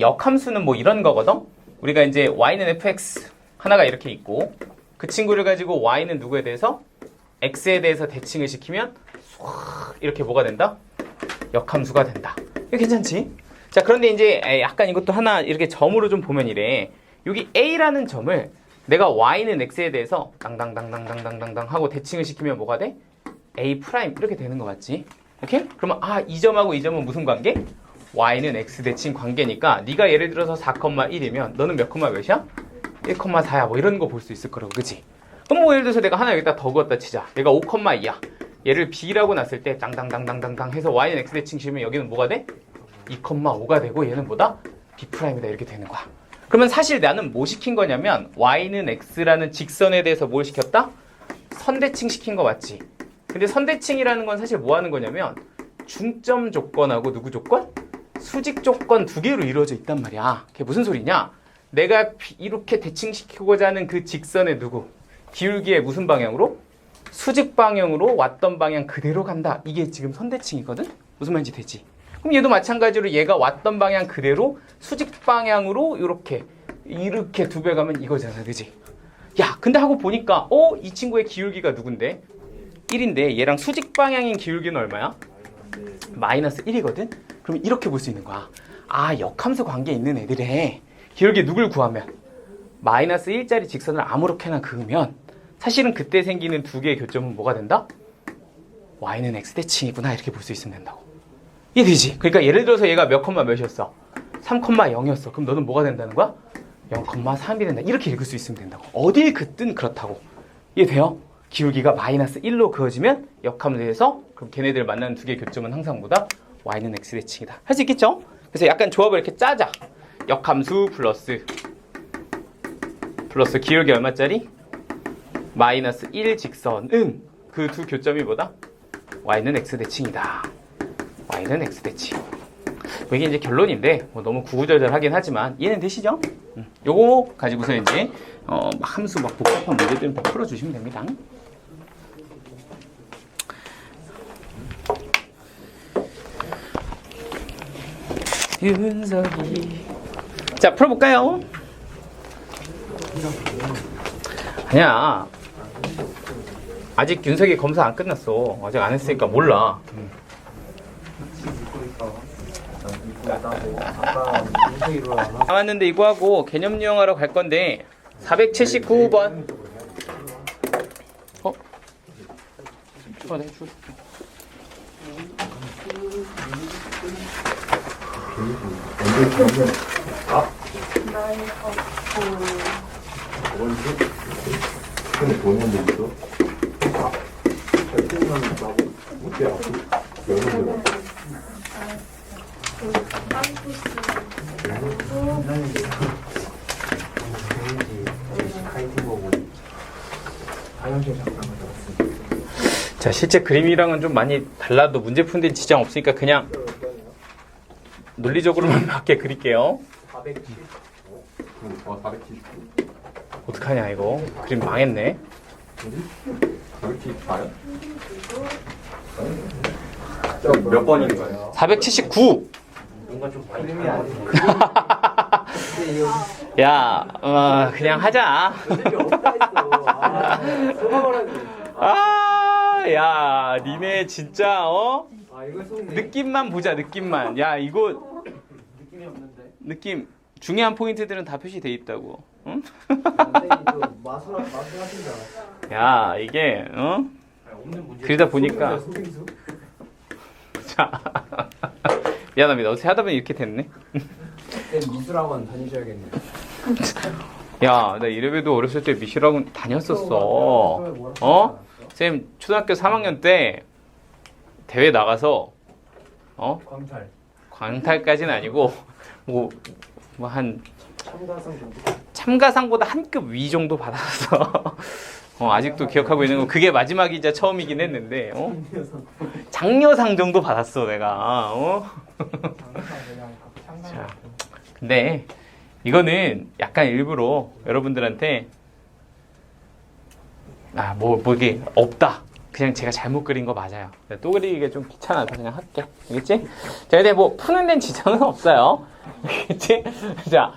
역함수는 뭐 이런 거거든? 우리가 이제 y는 fx 하나가 이렇게 있고 그 친구를 가지고 y는 누구에 대해서 x에 대해서 대칭을 시키면 쏙 이렇게 뭐가 된다? 역함수가 된다. 이거 괜찮지? 자, 그런데 이제 에, 약간 이것도 하나 이렇게 점으로 좀 보면 이래. 여기 a라는 점을 내가 y는 x에 대해서 당당당당당당당당 하고 대칭을 시키면 뭐가 돼? a 프라임 이렇게 되는 거 맞지? 오케이? 그러면 아, 이 점하고 이 점은 무슨 관계? Y는 x 대칭 관계니까 네가 예를 들어서 4,1이면 너는 몇 콤마 몇이야? 1,4야 뭐 이런 거 볼 수 있을 거라고 그지? 그럼 뭐 예를 들어서 내가 하나 여기다 더 그었다 치자 얘가 5,2야 얘를 b라고 놨을 때 땅땅땅땅땅땅 해서 y는 x 대칭 씌우면 여기는 뭐가 돼? 2,5가 되고 얘는 뭐다? b 프라임이다 이렇게 되는 거야 그러면 사실 나는 뭐 시킨 거냐면 y는 x라는 직선에 대해서 뭘 시켰다? 선대칭 시킨 거 맞지? 근데 선대칭이라는 건 사실 뭐 하는 거냐면 중점 조건하고 누구 조건? 수직 조건 두 개로 이루어져 있단 말이야. 그게 무슨 소리냐? 내가 비- 이렇게 대칭시키고자 하는 그 직선의 누구? 기울기의 무슨 방향으로? 수직 방향으로 왔던 방향 그대로 간다. 이게 지금 선대칭이거든? 무슨 말인지 되지? 그럼 얘도 마찬가지로 얘가 왔던 방향 그대로 수직 방향으로 이렇게 이렇게 두 배 가면 이거잖아. 그지? 야, 근데 하고 보니까 어? 이 친구의 기울기가 누군데? 1인데 얘랑 수직 방향인 기울기는 얼마야? 마이너스 1이거든? 그럼 이렇게 볼 수 있는 거야. 아, 역함수 관계 있는 애들의 기울기 누굴 구하면 마이너스 1짜리 직선을 아무렇게나 그으면 사실은 그때 생기는 두 개의 교점은 뭐가 된다? y는 x대칭이구나 이렇게 볼 수 있으면 된다고. 이해되지? 그러니까 예를 들어서 얘가 몇 콤마 몇이었어? 3,0이었어. 그럼 너는 뭐가 된다는 거야? 0,3이 된다. 이렇게 읽을 수 있으면 된다고. 어딜 긋든 그렇다고. 이해돼요? 기울기가 마이너스 1로 그어지면 역함수에서 그럼 걔네들 만나는 두 개의 교점은 항상 뭐다? Y는 x대칭이다. 할 수 있겠죠? 그래서 약간 조합을 이렇게 짜자. 역함수 플러스 플러스 기울기 얼마짜리? 마이너스 1 직선은 그 두 교점이 뭐다? y는 x대칭이다. y는 x대칭. 뭐 이게 이제 결론인데 뭐 너무 구구절절하긴 하지만 이해는 되시죠? 음. 요거 가지고서 이제 어, 막 함수 막 복잡한 문제들은 다 풀어주시면 됩니다. 윤석이 자 풀어볼까요? 아니야 아직 윤석이 검사 안 끝났어 아직 안 했으니까 몰라 나왔는데 이거 하고 개념 유형하러 갈 건데 479번 어? 어, 네, 줄. 자 실제 그림이랑은 좀 많이 달라도 문제 푼 데 지장 없으니까 그냥 논리적으로만 맞게 그릴게요 어, 479 어떡하냐 이거 그림 망했네 474요? 몇 번인 거예요? 479 야, 어, 그냥 하자. 아, 야, 니네 진짜 어? 느낌만 보자, 느낌만. 야, 이거 느낌이 없는데. 느낌 중요한 포인트들은 다 표시돼 있다고. 응? 마술 마술 하신. 야, 이게 어? 없는 문제. 그러다 보니까 자. 미안합니다. 어떻게 하다 보니 이렇게 됐네. 미술학원 다니셔야겠네요. 야, 나 이래봬도 어렸을 때 미술학원 다녔었어. 어? 쌤 초등학교 3학년 때 대회 나가서 어 광탈. 광탈까지는 아니고 뭐뭐한 참가상 정도. 참가상보다 한 급 위 정도 받았어. 어, 아직도 기억하고 있는 거 그게 마지막이자 처음이긴 했는데 어? 장려상 정도 받았어 내가. 어? 자, 근데 이거는 약간 일부러 여러분들한테 아, 뭐, 뭐 이게 없다. 그냥 제가 잘못 그린 거 맞아요. 또 그리기가 좀 귀찮아서 그냥 할게. 알겠지? 자, 근데 뭐 푸는 데는 지장은 없어요. 알겠지? 자,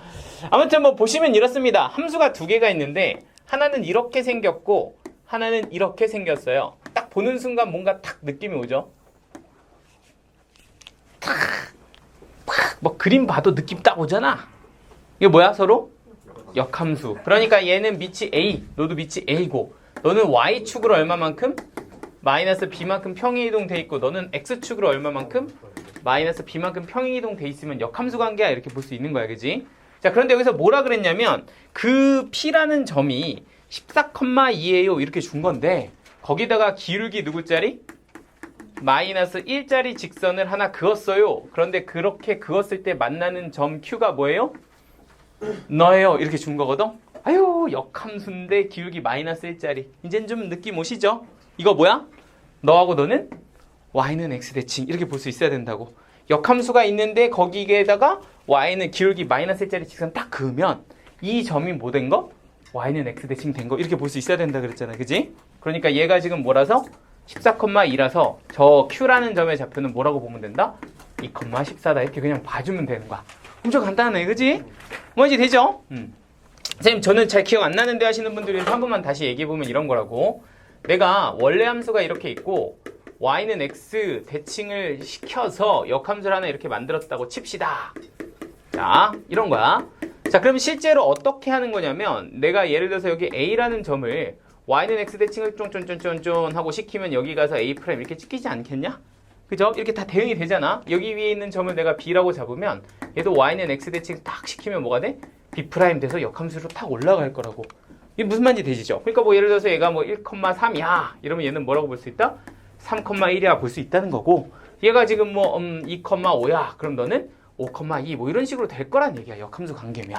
아무튼 뭐 보시면 이렇습니다. 함수가 두 개가 있는데 하나는 이렇게 생겼고 하나는 이렇게 생겼어요. 딱 보는 순간 뭔가 딱 느낌이 오죠? 탁, 팍, 뭐 그림 봐도 느낌 딱 오잖아. 이게 뭐야 서로? 역함수. 그러니까 얘는 밑이 a, 너도 밑이 a고, 너는 y축으로 얼마만큼? 마이너스 b만큼 평행 이동 돼 있고, 너는 x축으로 얼마만큼? 마이너스 b만큼 평행 이동 돼 있으면 역함수 관계야 이렇게 볼 수 있는 거야, 그지? 자, 그런데 여기서 뭐라 그랬냐면 그 p라는 점이 14,2예요 이렇게 준 건데 거기다가 기울기 누구 짜리? 마이너스 1짜리 직선을 하나 그었어요. 그런데 그렇게 그었을 때 만나는 점 q가 뭐예요? 너예요. 이렇게 준 거거든. 아유 역함수인데 기울기 마이너스 1짜리. 이젠 좀 느낌 오시죠? 이거 뭐야? 너하고 너는 y는 x 대칭 이렇게 볼 수 있어야 된다고. 역함수가 있는데 거기에다가 y는 기울기 마이너스 1짜리 직선 딱 그으면 이 점이 뭐 된 거? y는 x 대칭 된 거 이렇게 볼 수 있어야 된다 그랬잖아. 그지? 그러니까 얘가 지금 뭐라서 14,2라서 저 q라는 점의 좌표는 뭐라고 보면 된다? 2,14다 이렇게 그냥 봐주면 되는 거야. 엄청 간단하네, 그지? 뭔지 되죠? 음. 선생님, 저는 잘 기억 안 나는데 하시는 분들이 한 번만 다시 얘기해보면 이런 거라고. 내가 원래 함수가 이렇게 있고, y는 x 대칭을 시켜서 역함수를 하나 이렇게 만들었다고 칩시다. 자, 이런 거야. 자, 그럼 실제로 어떻게 하는 거냐면, 내가 예를 들어서 여기 a라는 점을 y는 x 대칭을 쫀쫀쫀쫀쫀 하고 시키면 여기 가서 a 프라임 이렇게 찍히지 않겠냐? 그죠? 이렇게 다 대응이 되잖아. 여기 위에 있는 점을 내가 b라고 잡으면 얘도 y는 x 대칭 딱 시키면 뭐가 돼? b 프라임 돼서 역함수로 탁 올라갈 거라고. 이게 무슨 말인지 되시죠? 그러니까 뭐 예를 들어서 얘가 뭐 1,3이야. 이러면 얘는 뭐라고 볼 수 있다? 3,1이야 볼 수 있다는 거고 얘가 지금 뭐 음, 2,5야. 그럼 너는 5,2 뭐 이런 식으로 될 거란 얘기야. 역함수 관계면.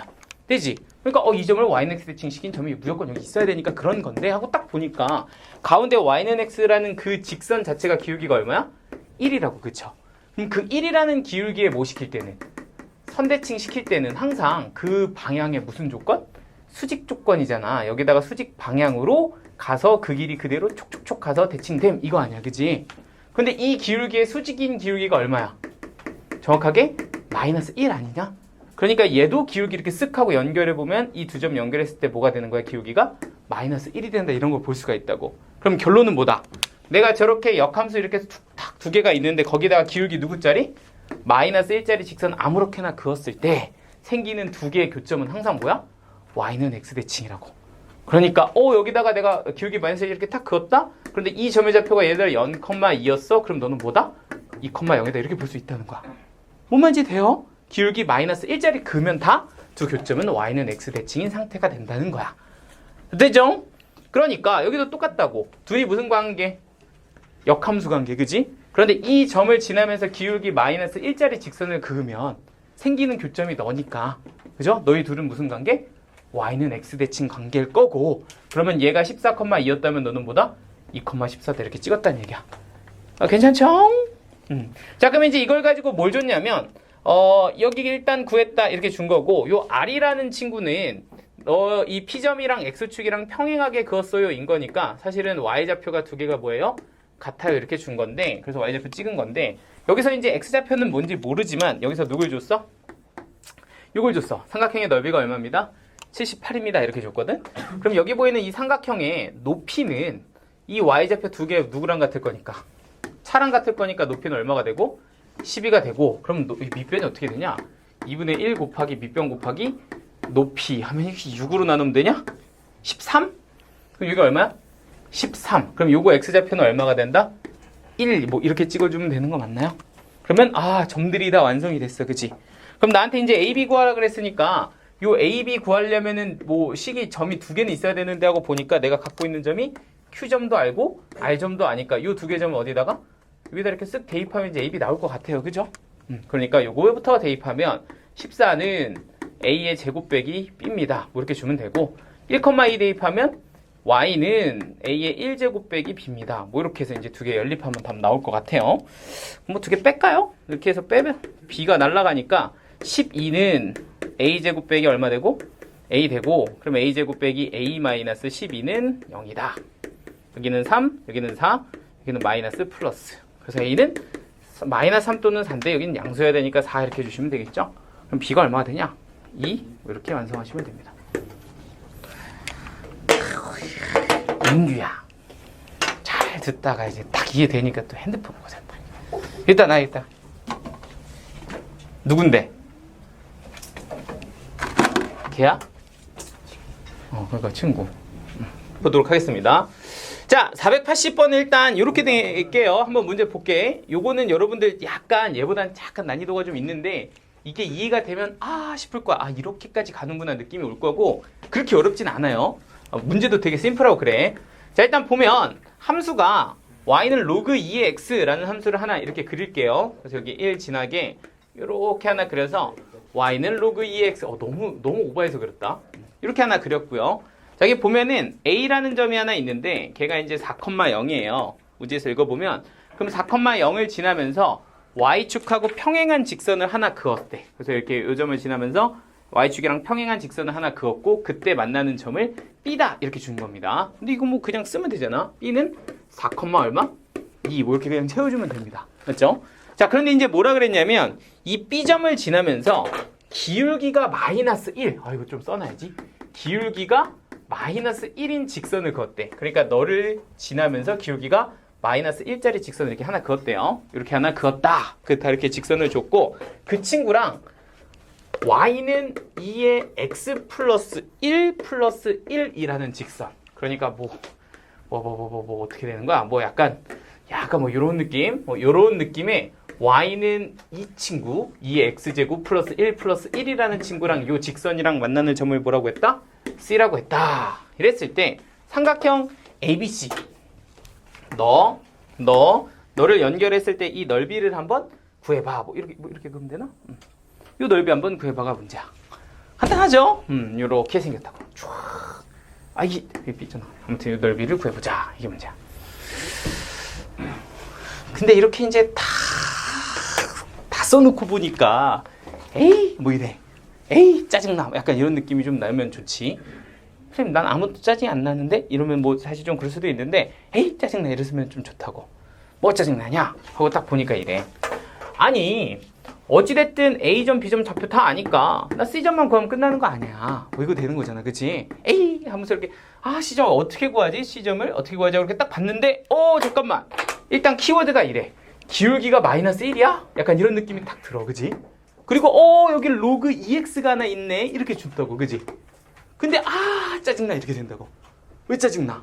되지? 그러니까 어, 이 점을 y는 x 대칭 시킨 점이 무조건 여기 있어야 되니까 그런 건데 하고 딱 보니까 가운데 y는 x라는 그 직선 자체가 기울기가 얼마야? 1이라고 그쵸? 그럼 그 1이라는 기울기에 뭐 시킬 때는 선대칭 시킬 때는 항상 그 방향에 무슨 조건? 수직 조건이잖아. 여기다가 수직 방향으로 가서 그 길이 그대로 촉촉촉 가서 대칭됨 이거 아니야, 그지? 근데 이 기울기의 수직인 기울기가 얼마야? 정확하게 마이너스 1 아니냐? 그러니까 얘도 기울기 이렇게 쓱 하고 연결해 보면 이 두 점 연결했을 때 뭐가 되는 거야? 기울기가 마이너스 1이 된다 이런 걸 볼 수가 있다고. 그럼 결론은 뭐다? 내가 저렇게 역함수 이렇게 툭탁 두 개가 있는데 거기다가 기울기 누구 짜리? 마이너스 1짜리 직선 아무렇게나 그었을 때 생기는 두 개의 교점은 항상 뭐야? Y는 x 대칭이라고. 그러니까 어 여기다가 내가 기울기 마이너스 1 이렇게 탁 그었다? 그런데 이 점의 좌표가 얘들 0,2였어? 그럼 너는 뭐다? 2,0이다 이렇게 볼 수 있다는 거야. 뭔 말인지 돼요? 기울기 마이너스 1짜리 그으면 다 두 교점은 y는 x 대칭인 상태가 된다는 거야. 되죠? 그러니까 여기도 똑같다고. 둘이 무슨 관계? 역함수 관계, 그지? 그런데 이 점을 지나면서 기울기 마이너스 1짜리 직선을 그으면 생기는 교점이 너니까. 그죠? 너희 둘은 무슨 관계? Y는 x 대칭 관계일 거고 그러면 얘가 14,2였다면 너는 뭐다? 2,14다 이렇게 찍었다는 얘기야. 아, 괜찮죠? 음. 자, 그럼 이제 이걸 가지고 뭘 줬냐면 어, 여기 일단 구했다 이렇게 준 거고 요 r이라는 친구는 어, 이 P점이랑 X축이랑 평행하게 그었어요 인 거니까 사실은 Y좌표가 두 개가 뭐예요? 같아요 이렇게 준 건데 그래서 Y좌표 찍은 건데 여기서 이제 X좌표는 뭔지 모르지만 여기서 누굴 줬어? 이걸 줬어 삼각형의 넓이가 얼마입니다? 78입니다 이렇게 줬거든 그럼 여기 보이는 이 삼각형의 높이는 이 Y좌표 두 개 누구랑 같을 거니까 차랑 같을 거니까 높이는 얼마가 되고 12가 되고 그럼 노- 이 밑변이 어떻게 되냐 2분의 1 곱하기 밑변 곱하기 높이 하면 이렇게 6으로 나누면 되냐? 13? 그럼 여기 얼마야? 13. 그럼 요거 x좌표는 얼마가 된다? 1. 뭐 이렇게 찍어주면 되는 거 맞나요? 그러면 아 점들이 다 완성이 됐어, 그지? 그럼 나한테 이제 a, b 구하라 그랬으니까 요 a, b 구하려면은 뭐 식이 점이 두 개는 있어야 되는데 하고 보니까 내가 갖고 있는 점이 q점도 알고 r점도 아니까 요 두 개 점을 어디다가 여기다 이렇게 쓱 대입하면 이제 a, b 나올 것 같아요, 그죠? 음, 그러니까 요거부터 대입하면 14는 a의 제곱 빼기 b입니다. 뭐 이렇게 주면 되고 1,2 대입하면 y는 a의 1제곱 빼기 b입니다. 뭐 이렇게 해서 이제 두 개 연립하면 답 나올 것 같아요. 뭐 두 개 뺄까요? 이렇게 해서 빼면 b가 날라가니까 12는 a 제곱 빼기 얼마 되고 a 되고 그럼 a 제곱 빼기 a 마이너스 12는 0이다. 여기는 3, 여기는 4, 여기는 마이너스 플러스. 그래서 A는 마이너스 3 또는 4인데 여기는 양수여야 되니까 4 이렇게 해주시면 되겠죠? 그럼 B가 얼마가 되냐? 2 이렇게 완성하시면 됩니다. 민규야 잘 듣다가 이제 딱 이해되니까 또 핸드폰 보고 잔다. 일단 나 일단 누군데? 걔야? 어 그러니까 친구. 음, 보도록 하겠습니다. 자, 480번 일단 이렇게 될게요. 한번 문제 볼게. 요거는 여러분들 약간 얘보다는 약간 난이도가 좀 있는데 이게 이해가 되면 아 싶을 거야. 아 이렇게까지 가는구나 느낌이 올 거고 그렇게 어렵진 않아요. 어, 문제도 되게 심플하고 그래. 자, 일단 보면 함수가 y는 로그 2x라는 함수를 하나 이렇게 그릴게요. 그래서 여기 1 진하게 이렇게 하나 그려서 y는 로그 2x 어, 너무 너무 오버해서 그렸다. 이렇게 하나 그렸고요. 자, 여기 보면은 a라는 점이 하나 있는데 걔가 이제 4,0이에요. 우지에서 읽어보면 그럼 4,0을 지나면서 y축하고 평행한 직선을 하나 그었대. 그래서 이렇게 요 점을 지나면서 y축이랑 평행한 직선을 하나 그었고 그때 만나는 점을 b다 이렇게 준 겁니다. 근데 이거 뭐 그냥 쓰면 되잖아. b는 4, 얼마? 2, 뭐 이렇게 그냥 채워주면 됩니다. 맞죠? 자, 그런데 이제 뭐라 그랬냐면 이 b점을 지나면서 기울기가 마이너스 1. 아, 이거 좀 써놔야지. 기울기가 마이너스 1인 직선을 그었대. 그러니까 너를 지나면서 기울기가 마이너스 1짜리 직선을 이렇게 하나 그었대요. 이렇게 하나 그었다. 그다 이렇게 직선을 줬고 그 친구랑 y는 2의 x 플러스 1 플러스 1이라는 직선. 그러니까 뭐 뭐 뭐 뭐 뭐뭐 어떻게 되는 거야? 뭐 약간 약간 뭐 이런 느낌, 뭐 이런 느낌의 y는 이 친구 2의 x 제곱 플러스 1 플러스 1이라는 친구랑 요 직선이랑 만나는 점을 뭐라고 했다? c라고 했다. 이랬을 때 삼각형 ABC 너, 너, 너를 연결했을 때 이 넓이를 한번 구해봐. 뭐 이렇게 뭐 이렇게 그으면 되나? 음. 요 넓이 한번 구해봐가 문제야. 간단하죠? 음, 요렇게 생겼다고. 촤. 아, 이게 삐잖아. 아무튼 요 넓이를 구해보자. 이게 문제야. 근데 이렇게 이제 다, 다 써놓고 보니까, 에이, 뭐 이래. 에이, 짜증나. 약간 이런 느낌이 좀 나면 좋지. 선생님, 난 아무것도 짜증이 안 나는데? 이러면 뭐 사실 좀 그럴 수도 있는데, 에이, 짜증나. 이랬으면 좀 좋다고. 뭐 짜증나냐? 하고 딱 보니까 이래. 아니, 어찌됐든 A점, B점 좌표 다 아니까 나 C점만 구하면 끝나는 거 아니야. 뭐 이거 되는 거잖아. 그치? 에이! 하면서 이렇게 아, C점 어떻게 구하지? C점을 어떻게 구하지? 이렇게 딱 봤는데 어, 잠깐만. 일단 키워드가 이래. 기울기가 마이너스 1이야? 약간 이런 느낌이 딱 들어. 그지? 그리고 어, 여기 로그 2x가 하나 있네. 이렇게 준다고. 그지? 근데 아, 짜증나. 이렇게 된다고. 왜 짜증나?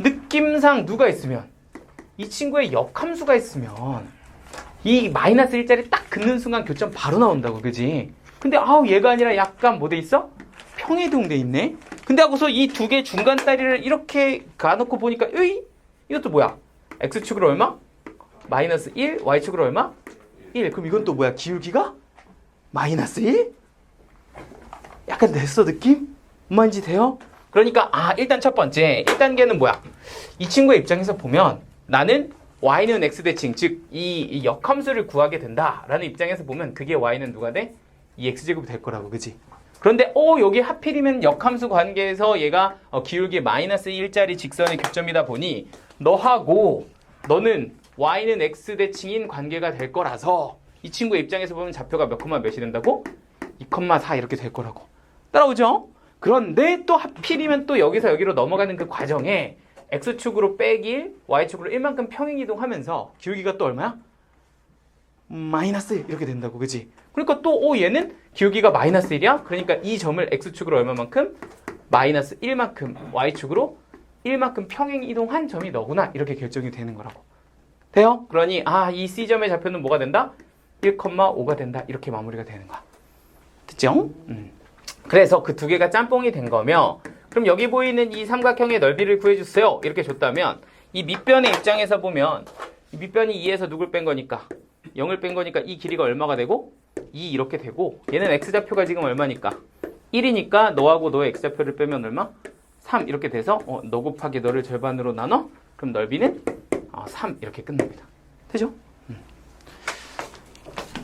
느낌상 누가 있으면 이 친구의 역함수가 있으면 이 마이너스 1짜리 딱 긋는 순간 교점 바로 나온다고 그지? 근데 아우 얘가 아니라 약간 뭐 돼 있어? 평이동돼 있네? 근데 하고서 이 두 개 중간 다리를 이렇게 가놓고 보니까 으이? 이것도 뭐야? X축으로 얼마? 마이너스 1, y축으로 얼마? 1 그럼 이건 또 뭐야? 기울기가? 마이너스 1? 약간 됐어 느낌? 뭔지 돼요? 그러니까 아 일단 첫 번째 1단계는 뭐야? 이 친구의 입장에서 보면 나는 y는 x 대칭 즉 이 역함수를 구하게 된다라는 입장에서 보면 그게 y는 누가 돼? 이 x제곱이 될 거라고 그지? 그런데 어 여기 하필이면 역함수 관계에서 얘가 어, 기울기 마이너스 1짜리 직선의 교점이다 보니 너하고 너는 y는 x 대칭인 관계가 될 거라서 이 친구의 입장에서 보면 좌표가 몇 콤마 몇이 된다고? 2,4 이렇게 될 거라고 따라오죠? 그런데 또 하필이면 또 여기서 여기로 넘어가는 그 과정에 x축으로 빼기 1, y축으로 1만큼 평행 이동하면서 기울기가 또 얼마야? 마이너스 1 이렇게 된다고 그지? 그러니까 또 오 얘는 기울기가 마이너스 1이야? 그러니까 이 점을 x축으로 얼마만큼? 마이너스 1만큼 y축으로 1만큼 평행 이동한 점이 너구나 이렇게 결정이 되는 거라고 돼요? 그러니 아 이 C점의 좌표는 뭐가 된다? 1,5가 된다 이렇게 마무리가 되는 거야 됐죠? 음. 그래서 그 두 개가 짬뽕이 된 거며 그럼 여기 보이는 이 삼각형의 넓이를 구해주세요. 이렇게 줬다면 이 밑변의 입장에서 보면 이 밑변이 2에서 누굴 뺀 거니까 0을 뺀 거니까 이 길이가 얼마가 되고 2 이렇게 되고 얘는 x좌표가 지금 얼마니까 1이니까 너하고 너의 x좌표를 빼면 얼마? 3 이렇게 돼서 어, 너 곱하기 너를 절반으로 나눠 그럼 넓이는 어, 3 이렇게 끝납니다. 되죠?